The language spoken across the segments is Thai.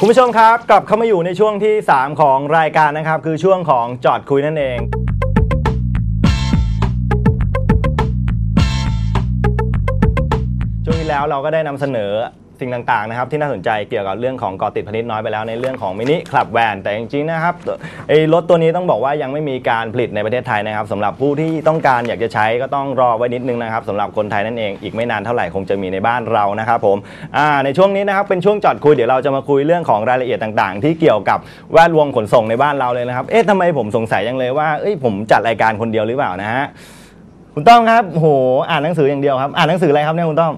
คุณผู้ชมครับ กลับเข้ามาอยู่ในช่วงที่ 3 ของรายการนะครับ คือช่วงของจอดคุยนั่นเองช่วงที่แล้วเราก็ได้นำเสนอ สิ่งต่างๆนะครับที่น่าสนใจเกี่ยวกับเรื่องของกาะติดพนิษน้อยไปแล้วในเรื่องของมินิคลับแวนแต่จริงๆนะครับไอ้รถตัวนี้ต้องบอกว่ายังไม่มีการผลิตในประเทศไทยนะครับสำหรับผู้ที่ต้องการอยากจะใช้ก็ต้องรอไว้นิดนึงนะครับสำหรับคนไทยนั่นเองอีกไม่นานเท่าไหร่คงจะมีในบ้านเรานะครับผมในช่วงนี้นะครับเป็นช่วงจอดคุยเดี๋ยวเราจะมาคุยเรื่องของรายละเอียดต่างๆ ที่เกี่ยวกับแวดวงขนส่งในบ้านเราเลยนะครับเอ๊ะทำไมผมสงสัยยังเลยว่าเอ้ยผมจัดรายการคนเดียวหรือเปล่านะฮะคุณต้อมครับโหอ่านหนังสืออย่างเดียวครับ อ่านหนังสืออะไรครับเนี่ยคุณต้อม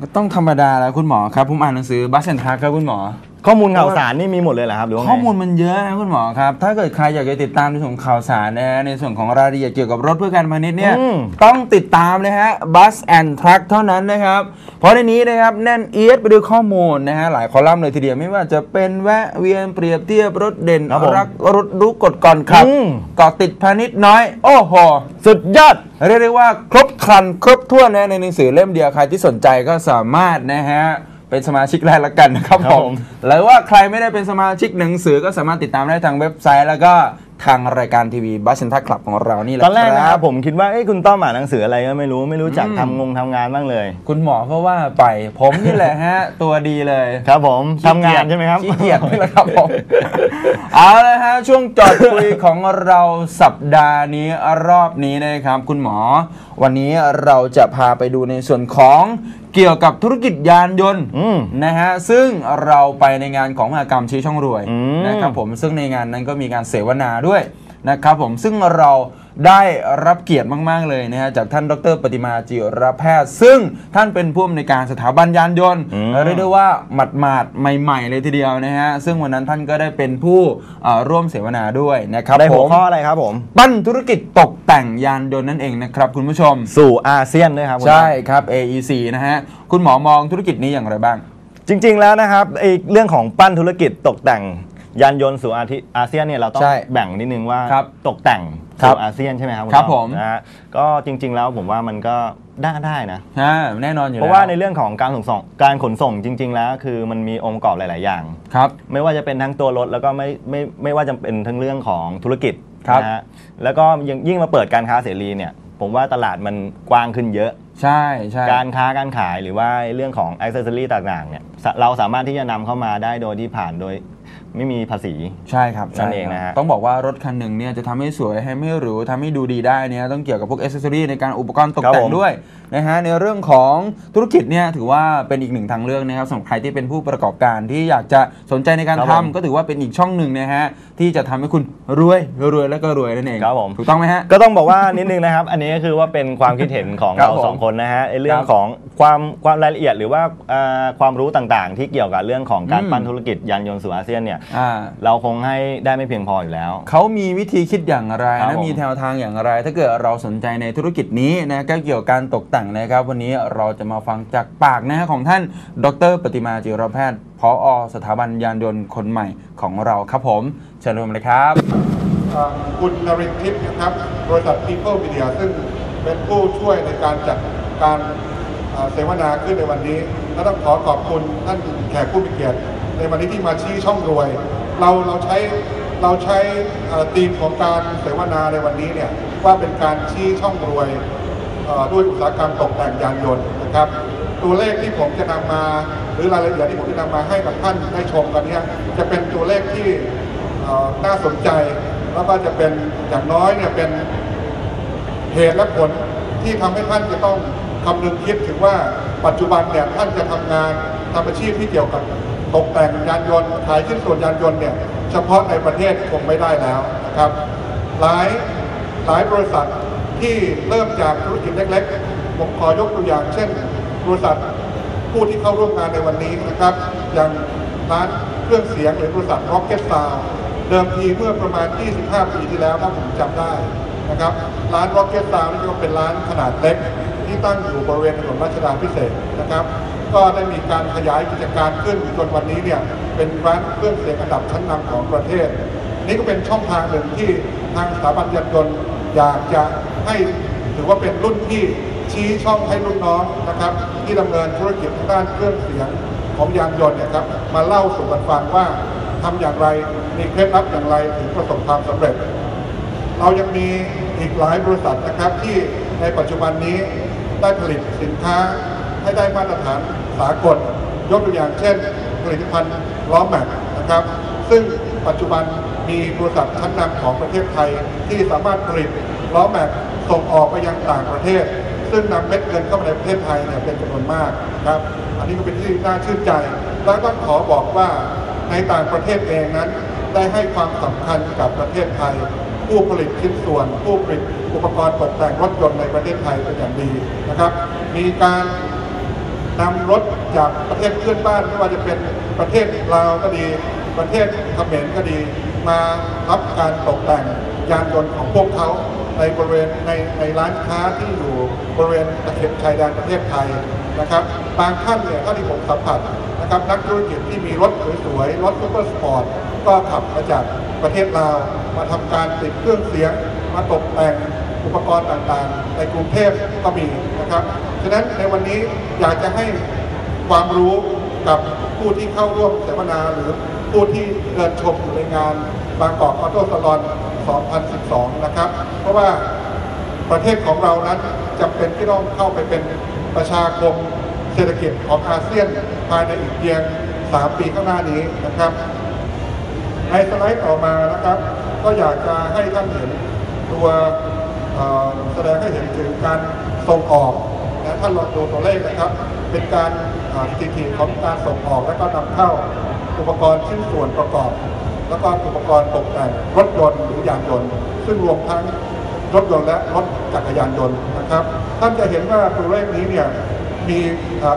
ก็ต้องธรรมดาแล้วคุณหมอครับ ผมอ่านหนังสือบัสเซนทักครับคุณหมอ ข้อมูลข่าวสารนี่มีหมดเลยเหรอครับหรือว่าไง ข้อมูลมันเยอะนะคุณหมอครับ ถ้าเกิดใครอยากจะติดตามในส่วนของข่าวสารนะฮะในส่วนของรายละเอียดเกี่ยวกับรถเพื่อการพาณิชย์เนี่ยอืม ต้องติดตามนะฮะ Bus and Truck เท่านั้นนะครับ เพราะในนี้นะครับแน่นเอียดไปด้วยข้อมูลนะฮะหลายคอลัมน์เลยทีเดียวไม่ว่าจะเป็นแวะเวียนเปรียบเทียบรถเด่นครับผมรักรถรู้กฎก่อนขับอืม เกาะติดพาณิชย์น้อย โอ้โห สุดยอด เรียกได้ว่าครบครันครบถ้วนนะในหนังสือเล่มเดียวใครที่สนใจก็สามารถนะฮะ เป็นสมาชิกได้ละกันนะครับครับผผมมหรือว่าใครไม่ได้เป็นสมาชิกหนังสือก็สามารถติดตามได้ทางเว็บไซต์ แล้วก็ ทางรายการทีวีบัสเซนทักคลับของเรานี่แหละตอนแรกนะคครัรับบผมคิดว่าเอ้ยคุณต้อมอ่านหนังสืออะไรก็ไม่รู้ไม่รู้จักอืมทำงงทำงานบ้างเลย คุณหมอก็ว่าไปผมนี่แหละฮะ ตัวดีเลยครับผมทำงานใช่ไหมครับ ขี้เกียจนี่แหละครับผม เอาละฮะช่วงจอดคุยของเราสัปดาห์นี้รอบนี้นะครับ คุณหมอ วันนี้เราจะพาไปดูในส่วนของเกี่ยวกับธุรกิจยานยนต์อืมนะฮะซึ่งเราไปในงานของมหกรรมชี้ช่องรวยอืม นะครับผมซึ่งในงานนั้นก็มีการเสวนาด้วยนะครับผมซึ่งเราได้รับเกียรติมาก ๆ เลยนะฮะจากท่านดรปฏิมาจิรแพทย์ ซึ่งท่านเป็นผู้อำนวยการสถาบันยานยนต์อืมเรียกได้ว่าหมัดหมาดๆใหม่ ๆ เลยทีเดียวนะฮะซึ่งวันนั้นท่านก็ได้เป็นผู้เอ่อร่วมเสวนาด้วยนะครับได้หัวผมข้ออะไรครับผม ปั้นธุรกิจตกแต่งยานยนต์นั่นเองนะครับคุณผู้ชม สู่อาเซียนด้วยครับคุณต้อมใช่ครับ AEC นะฮะคุณหมอมองธุรกิจนี้อย่างไรบ้าง จริง ๆ แล้วนะครับไอ้เรื่องของปั้นธุรกิจตกแต่ง ยานยนต์สู่อาทิอาเซียนเนี่ยเราต้องใช่แบ่งนิดนึงว่าครับตกแต่งครับสู่อาเซียนใช่ไหมครับณครับต้อผม นะฮะก็จริง ๆ แล้วผมว่ามันก็ได้ได้นะฮะแน่นอนอยู่เพราะว่าในเรื่องของการขนส่งการขนส่งจริง ๆ แล้ว คือมันมีองค์ประกอบหลาย ๆ อย่าง ครับ ไม่ว่าจะเป็นทั้งตัวรถแล้วก็ไม่ไม่ไม่ว่าจะเป็นทั้งเรื่องของธุรกิจครับ นะฮะแล้วก็ยังยิ่งมาเปิดการค้าเสรีเนี่ย ผมว่าตลาดมันกว้างขึ้นเยอะ ใช่ใช่ การค้าการขายหรือว่าเรื่องของอ c เซสซอรี่ต่างๆเนี่ยสเราสามารถที่จะนำเข้ามาได้โดยที่ผ่านโดย ไม่มีภาษี ใช่ครับนั่นใช่เองครับนะฮะต้องบอกว่ารถคันหนึ่งเนี่ยจะทำให้สวยให้ไม่หรูทำให้ดูดีได้เนี่ยต้องเกี่ยวกับพวกอ c เซสซอรี่ในการอุปกรณ์ตกครับแต่ผงมด้วยนะฮะในเรื่องของธุรกิจเนี่ยถือว่าเป็นอีกหนึ่งทางเลือกนะครับสำหรับใครที่เป็นผู้ประกอบการที่อยากจะสนใจในการครับทำผมก็ถือว่าเป็นอีกช่องหนึ่งนะฮะที่จะทำให้คุณรวยรวยแล้วก็รวยนั่นเองครับผม ถูกต้องไหมฮะ ก็ต้องบอกว่านิดนึงนะครับ อันนี้ก็คือว่าเป็นความคิดเห็นของครับเราผมสองคนนะฮะไอ้เรื่อคงรับของความความรายละเอียดหรือว่าเอ่อความรู้ต่างๆ ที่เกี่ยวกับเรื่องของการอืมปั้นธุรกิจยานยนต์สู่อาเซียนเนี่ยอ่า เราคงให้ได้ไม่เพียงพออยู่แล้ว เขามีวิธีคิดอย่างไรครับและผม มีแนวทางอย่างไร ถ้าเกิดเราสนใจในธุรกิจนี้นะก็เกี่ยวกับการตกแต่งนะครับ วันนี้เราจะมาฟังจากปากนะฮะของท่าน ดรปฏิมาจิรแพทย์พออสถาบันยานยนต์คนใหม่ของเราครับผมเชิญชมเลยครับ เอ่อคุณนรินทร์ทิพย์นะครับบริษัท People Media ซึ่งเป็นผู้ช่วยในการจัดการเอ่อเสวนาขึ้นในวันนี้และต้องขอขอบคุณท่านแขกผู้มีเกียรติ ในวันนี้ที่มาชี้ช่องรวย เราเราใช้เราใช้ธีมของการเสวนาในวันนี้เนี่ยว่าเป็นการชี้ช่องรวยด้วยอุตสาหกรรมตกแต่งยานยนต์นะครับ ตัวเลขที่ผมจะนำมาหรือรายละเอียดที่ผมจะนำมาให้กับท่านได้ชมกันเนี่ยจะเป็นตัวเลขที่น่าสนใจแล้วก็จะเป็นอย่างน้อยเนี่ยเป็นเหตุและผลที่ทำให้ท่านจะต้องคำนึงคิดถึงว่าปัจจุบันเนี่ยท่านจะทำงานทำอาชีพที่เกี่ยวกับ ตกแต่งยานยนต์ขายชิ้นส่วนยานยนต์เนี่ยเฉพาะในประเทศคงไม่ได้แล้วนะครับ หลายหลายบริษัทที่เริ่มจากธุรกิจเล็กๆ ผมขอยกตัวอย่างเช่น บริษัทผู้ที่เข้าร่วมงานในวันนี้นะครับ อย่างร้านเครื่องเสียงหรือบริษัท Rocket Sound เดิมทีเมื่อประมาณ 25 ปีที่แล้วถ้าผมจำได้นะครับ ร้าน Rocket Sound นี่ก็เป็นร้านขนาดเล็กที่ตั้งอยู่บริเวณถนนรัชดาพิเศษนะครับ ก็ได้มีการขยายกิจการขึ้นจนวันนี้เนี่ยเป็นร้านเครื่องเสียงอันดับชั้นนำของประเทศ นี่ก็เป็นช่องทางหนึ่งที่ทางสถาบันยานยนต์อยากจะให้ถือว่าเป็นรุ่นที่ชี้ช่องให้รุ่นน้องนะครับ ที่ดำเนินธุรกิจด้านเครื่องเสียงของยานยนต์เนะครับมาเล่าสู่กันฟังว่าทำอย่างไรมีเคล็ดลับอย่างไรถึงประสบความสำเร็จ เรายังมีอีกหลายบริษัทนะครับที่ในปัจจุบันนี้ได้ผลิตสินค้า ให้ได้มาตรฐานสากล ยกตัวอย่างเช่น ผลิตภัณฑ์ล้อแม็กนะครับ ซึ่งปัจจุบันมีบริษัทชั้นนำของประเทศไทย ที่สามารถผลิตล้อแม็กส่งออกไปยังต่างประเทศ ซึ่งนำเม็ดเงินเข้ามาในประเทศไทยเนี่ยเป็นจำนวนมากครับ อันนี้ก็เป็นที่น่าชื่นใจ และต้องขอบอกว่าในต่างประเทศเองนั้น ได้ให้ความสำคัญกับประเทศไทย ผู้ผลิตชิ้นส่วน ผู้ผลิตอุปกรณ์ตกแต่งรถยนต์ในประเทศไทยเป็นอย่างดีนะครับ มีการ นำรถจากประเทศเพื่อนบ้านไม่ว่าจะเป็นประเทศลาวก็ดี ประเทศเขมรก็ดี มารับการตกแต่งยานยนต์ของพวกเขาในบริเวณในในร้านค้าที่อยู่บริเวณตะเข็บชายแดนประเทศไทยนะครับบางท่านเนี่ยเท่าที่ผมสัมผัสนะครับนักธุรกิจที่มีรถสวยๆรถซูเปอร์สปอร์ตก็ขับมาจากประเทศลาว มาทำการติดเครื่องเสียง มาตกแต่ง อุปกรณ์ต่างๆ ในกรุงเทพก็มีนะครับฉะนั้นในวันนี้อยากจะให้ความรู้กับผู้ที่เข้าร่วมเสวนาหรือผู้ที่เดินชมอยู่ในงานบางกอกออโต้สลอน 2012 นะครับ เพราะว่าประเทศของเรานั้นจำเป็นที่ต้องเข้าไปเป็นประชาคมเศรษฐกิจของอาเซียนภายในอีกเพียง 3 ปีข้างหน้านี้นะครับ ในสไลด์ต่อมานะครับ ก็อยากจะให้ท่านเห็นตัว แสดงให้เห็นถึงการส่งออกนะท่านลองดูตัวเลขนะครับ เป็นการสถิติของการส่งออกและก็นำเข้าอุปกรณ์ชิ้นส่วนประกอบ แล้วก็อุปกรณ์ตกแต่งรถยนต์หรือยานยนต์ ซึ่งรวมทั้งรถยนต์และรถจักรยานยนต์นะครับ ท่านจะเห็นว่าตัวเลขนี้เนี่ยมี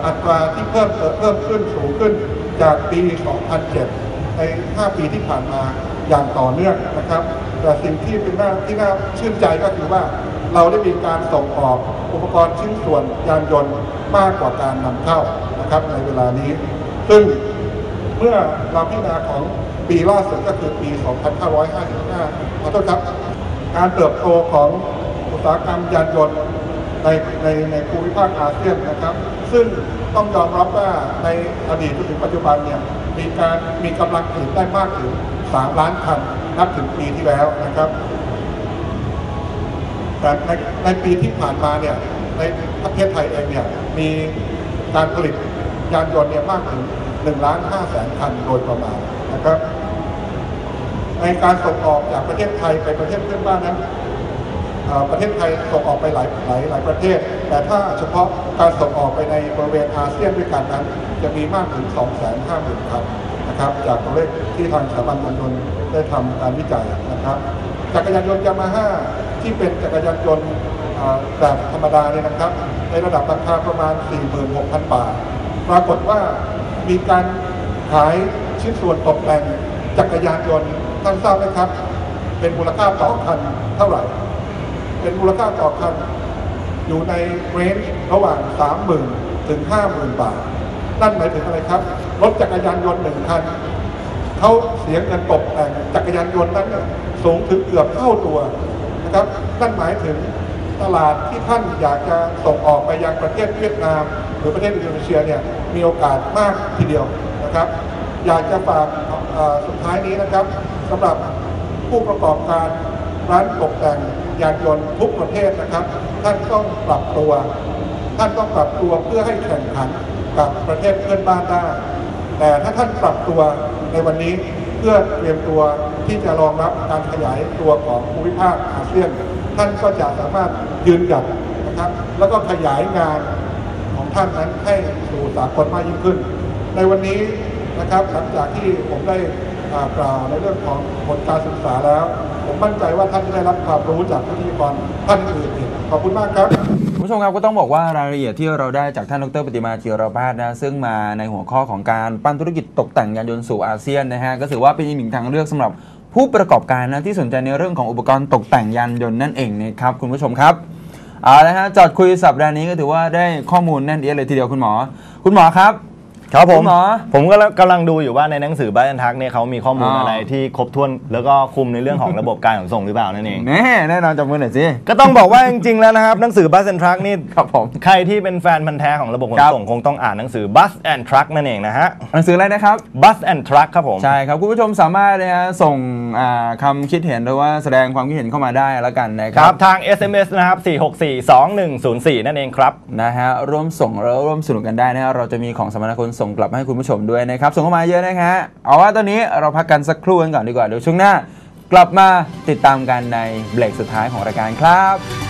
อัตราที่เพิ่มเพิ่มขึ้นสูงขึ้นจากปี 2007 ใน 5 ปีที่ผ่านมาอย่างต่อเนื่องนะครับ แต่สิ่งที่เป็นน้าที่น่าชื่นใจก็คือว่าเราได้มีการส่งออกอุปกรณ์ชิ้นส่วนยานยนต์มากกว่าการนำเข้านะครับในเวลานี้ ซึ่งเมื่อเราพิจารณาของปีล่าสุดก็คือปี 2555 ขอโทษครับ การเติบโตของอุตสาหกรรมยานยนต์ในในในภูมิภาคอาเซียนนะครับ ซึ่งต้องยอมรับว่าในอดีตจนถึงปัจจุบันเนี่ยมีการมีกำลังผลิตได้มากถึง 3 ล้านคัน นับถึงปีที่แล้วนะครับ แต่ในในปีที่ผ่านมาเนี่ยในประเทศไทยเองเนี่ยมีการผลิตยานยนต์เนี่ยมากถึง1ล้าน5แสนคันโดยประมาณนะครับ ในการส่งออกจากประเทศไทยไปประเทศเพื่อนบ้านนั้นประเทศไทยส่งออกไปหลายหลายหลายประเทศ แต่ถ้าเฉพาะการส่งออกไปในบริเวณอาเซียนด้วยกันนั้น จะมีมากถึง 2 5 0 0 0 0คัน นะครับ จากตัวเลขที่ทางสถาบันยานยนต์ได้ทำการวิจัยนะครับจักรยานยนต์ยามาฮ่าที่เป็นจักรยานยนต์แบบธรรมดาเนี่ยนะครับ ในระดับราคาประมาณ 46,000 บาท ปรากฏว่ามีการขายชิ้นส่วนตกแต่งจักรยานยนต์ท่านทราบไหมครับ เป็นมูลค่าต่อคันเท่าไหร่ เป็นมูลค่าต่อคันอยู่ในเรนจ์ระหว่าง 30,000 ถึง 50,000 บาท นั่นหมายถึงอะไรครับ รถจักรยานยนต์หนึ่งคันเขาเสียเงินตกแต่งจักรยานยนต์นั้นสูงถึงเกือบเท่าตัวนะครับนั่นหมายถึงตลาดที่ท่านอยากจะส่งออกไปยังประเทศเวียดนาม หรือประเทศอินโดนีเซียเนี่ยมีโอกาสมากทีเดียวนะครับ อยากจะฝากสุดท้ายนี้นะครับสำหรับผู้ประกอบการร้านตกแต่งยานยนต์ทุกประเทศนะครับ ท่านต้องปรับตัว ท่านต้องปรับตัวเพื่อให้แข่งขันกับประเทศเพื่อนบ้านได้ แต่ถ้าท่านปรับตัวในวันนี้เพื่อเตรียมตัวที่จะรองรับการขยายตัวของภูมิภาคอาเซียน ท่านก็จะสามารถยืนหยัดนะครับ แล้วก็ขยายงานของท่านนั้นให้สู่สากลมากยิ่งขึ้น ในวันนี้นะครับหลังจากที่ผมได้กล่าวในเรื่องของผลการศึกษาแล้ว ผมมั่นใจว่าท่านได้รับความรู้จากวิทยากรท่านอื่นขอบคุณมากครับ ผู้ชมครับก็ต้องบอกว่ารายละเอียดที่เราได้จากท่านดรปฏิมาจิรพาสนะซึ่งมาในหัวข้อของการปั้นธุรกิจตกแต่งยานยนต์สู่อาเซียนนะฮะก็ถือว่าเป็นอีกหนึ่งทางเลือกสำหรับผู้ประกอบการนะที่สนใจในเรื่องของอุปกรณ์ตกแต่งยานยนต์นั่นเองนะครับคุณผู้ชมครับเอาละฮะจอดคุยสัปดาห์นี้ก็ถือว่าได้ข้อมูลแน่นเอียดเลยทีเดียวคุณหมอ คุณหมอครับ ครับผมณหมอ ผมก็กำลังดูอยู่ว่าในหนังสือบ้านทักเนี่ยเขามีข้อมูลอ๋ออ อะไรที่ครบถ้วน แล้วก็คุมในเรื่องของระบบการขนส่งหรือเปล่านั่นเอง แน่แน่นอนจับมือหน่อยสิ ก็ต้องบอกว่าจริงๆแล้วนะครับหนังสือ Bus and Truck นี่ครับผม ใครที่เป็นแฟนพันธ์แท้ของระบบขนครับส่งคงต้องอ่านหนังสือ Bus and Truck นั่นเองนะฮะหนังสืออะไรนะครับ Bus and Truck ครับผม ใช่ครับคุณผู้ชมสามารถนะฮะส่งอ่าคำคิดเห็นหรือว่าแสดงความคิดเห็นเข้ามาได้แล้วกันนะคครัรับ บทาง SMS นะครับ 4642104 นั่นเองครับ นะฮะร่วมส่งแล้วร่วมสนุกกันได้นะฮะเราจะมีของสมนาคุณส่งกลับมาให้คุณผู้ชมด้วยนะครับ ส่งเข้ามาเยอะนะฮะเอาว่าตอนนี้เราพักกันสักครู่กันก่อนดีกว่าเดี๋ยวช่วงหน้า กลับมาติดตามกันในเบรกสุดท้ายของรายการครับ